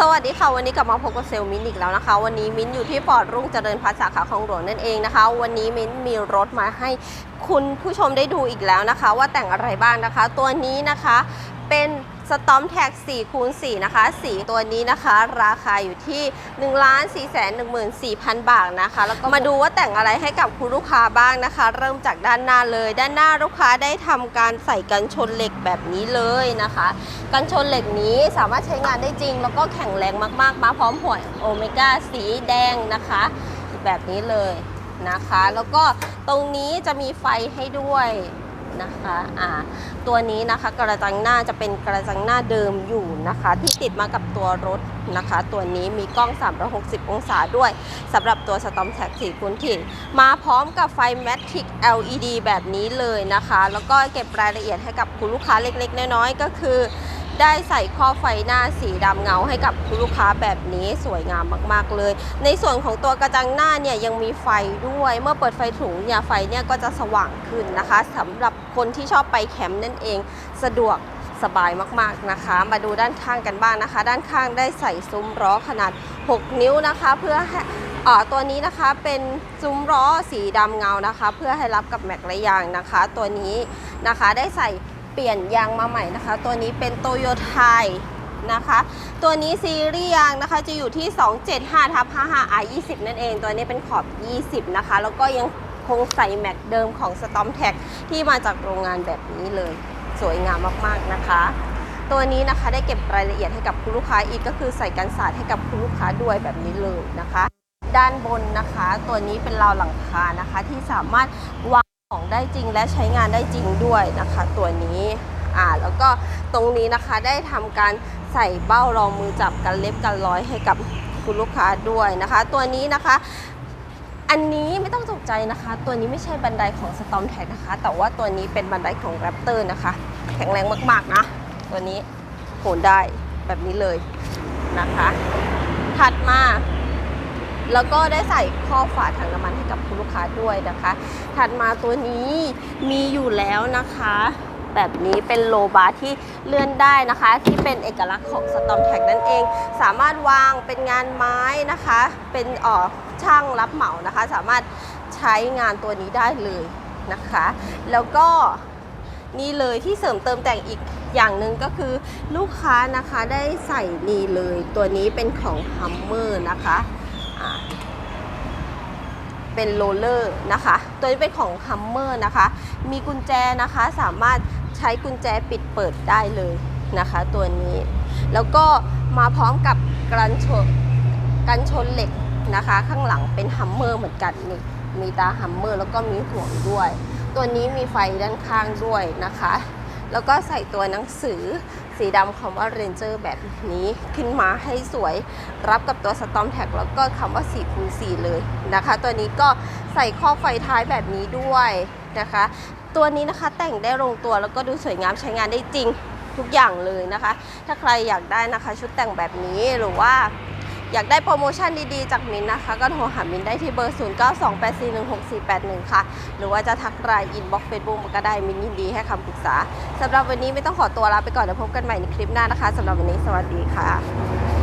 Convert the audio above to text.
สวัสดีค่ะ วันนี้กลับมาพบกับเซลล์มิ้นท์อีกแล้วนะคะ วันนี้มิ้นท์อยู่ที่ปอดรุ่งเจริญพัฒน์สาขาคลองหลวงนั่นเองนะคะ วันนี้มิ้นท์มีรถมาให้คุณผู้ชมได้ดูอีกแล้วนะคะ ว่าแต่งอะไรบ้างนะคะ ตัวนี้นะคะเป็น สตอมแท็ก4คูณ4นะคะ สีตัวนี้นะคะ ราคาอยู่ที่ 1 4 1 4 0 0 0 บาทนะคะ แล้วก็มาดูว่าแต่งอะไรให้กับคุณลูกค้าบ้างนะคะ เริ่มจากด้านหน้าเลย ด้านหน้าลูกค้าได้ทำการใส่กันชนเหล็กแบบนี้เลยนะคะ กันชนเหล็กนี้สามารถใช้งานได้จริง แล้วก็แข็งแรงมากๆ มาพร้อมหัวโอเมก้าสีแดงนะคะ แบบนี้เลยนะคะ แล้วก็ตรงนี้จะมีไฟให้ด้วย นะคะอ่าตัวนี้นะคะกระจังหน้าจะเป็นกระจังหน้าเดิมอยู่นะคะ ที่ติดมากับตัวรถนะคะ ตัวนี้มีกล้อง 360 องศาด้วยสำหรับตัวสตอมแท็กสีคุณถิ่นมาพร้อมกับไฟแมทริก LED แบบนี้เลยนะคะ แล้วก็เก็บรายละเอียดให้กับคุณลูกค้าเล็กๆ น้อยๆ ก็คือ ได้ใส่ข้อไฟหน้าสีดำเงาให้กับคุณลูกค้าแบบนี้สวยงามมากๆเลย ในส่วนของตัวกระจังหน้าเนี่ยยังมีไฟด้วย เมื่อเปิดไฟถุงเนี่ยไฟเนี่ยก็จะสว่างขึ้นนะคะสำหรับคนที่ชอบไปแคมป์นั่นเองสะดวกสบายมากๆนะคะ มาดูด้านข้างกันบ้างนะคะ ด้านข้างได้ใส่ซุ้มล้อขนาด 6 นิ้วนะคะ เพื่อให้เอ่อตัวนี้นะคะเป็นซุ้มล้อสีดำเงานะคะ เพื่อให้รับกับแม็กและยางนะคะ ตัวนี้นะคะได้ใส่ เปลี่ยนยางมาใหม่นะคะ ตัวนี้เป็นโตโยไทยนะคะ ตัวนี้ซีรีส์ยางนะคะจะอยู่ที่ 275ทับ55 R 20นั่นเอง ตัวนี้เป็นขอบ 20 นะคะ แล้วก็ยังคงใส่แม็กเดิมของ Storm t a g ที่มาจากโรงงานแบบนี้เลย สวยงามมากๆนะคะ ตัวนี้นะคะได้เก็บรายละเอียดให้กับคุณลูกค้าอีกก็คือใส่กันสาดให้กับคุณลูกค้าด้วยแบบนี้เลยนะคะ ด้านบนนะคะ ตัวนี้เป็นราวหลังคานะคะที่สามารถวาง ของได้จริงและใช้งานได้จริงด้วยนะคะ ตัวนี้อ่าแล้วก็ตรงนี้นะคะได้ทำการใส่เบ้ารองมือจับกันเล็บกันร้อยให้กับคุณลูกค้าด้วยนะคะ ตัวนี้นะคะ อันนี้ไม่ต้องตกใจนะคะ ตัวนี้ไม่ใช่บันไดของ Storm t a g นะคะ แต่ว่าตัวนี้เป็นบันไดของ Raptor นะคะ แข็งแรงมากๆนะ ตัวนี้โหนได้แบบนี้เลยนะคะ ถัดมา แล้วก็ได้ใส่ข้อฝาถังน้ำมันให้กับคุณลูกค้าด้วยนะคะ ถัดมาตัวนี้มีอยู่แล้วนะคะ แบบนี้เป็นโลบาร์ที่เลื่อนได้นะคะ ที่เป็นเอกลักษณ์ของ Storm t a g นั่นเอง สามารถวางเป็นงานไม้นะคะ เป็นเออช่างรับเหมานะคะ สามารถใช้งานตัวนี้ได้เลยนะคะ แล้วก็นี่เลยที่เสริมเติมแต่งอีกอย่างหนึ่งก็คือลูกค้านะคะได้ใส่นี่เลย ตัวนี้เป็นของ Hummer นะคะ เป็นโรลเลอร์นะคะ ตัวนี้เป็นของ Hummer นะคะ มีกุญแจนะคะสามารถใช้กุญแจปิดเปิดได้เลยนะคะ ตัวนี้ แล้วก็มาพร้อมกับกันชนกันชนเหล็กนะคะ ข้างหลังเป็น Hummer เหมือนกันนี่มีตา Hummer แล้วก็มีห่วงด้วย ตัวนี้มีไฟด้านข้างด้วยนะคะ แล้วก็ใส่ตัวหนังสือสีดำคำว่า Ranger แบบนี้ขึ้นมาให้สวยรับกับตัว Storm Tag แล้วก็คำว่า4คูณ4เลยนะคะ ตัวนี้ก็ใส่ข้อไฟท้ายแบบนี้ด้วยนะคะ ตัวนี้นะคะแต่งได้ลงตัวแล้วก็ดูสวยงามใช้งานได้จริงทุกอย่างเลยนะคะ ถ้าใครอยากได้นะคะชุดแต่งแบบนี้หรือว่า อยากได้โปรโมชั่นดีๆ จากมินนะคะ ก็โทรหามินได้ที่เบอร์ 0928416481 ค่ะ หรือว่าจะทักไลน์อินบ็อกเฟซบุ๊กก็ได้มินยินดีให้คำปรึกษาสำหรับวันนี้ไม่ต้องขอตัวลาไปก่อนเดี๋ยวพบกันใหม่ในคลิปหน้านะคะสำหรับวันนี้สวัสดีค่ะ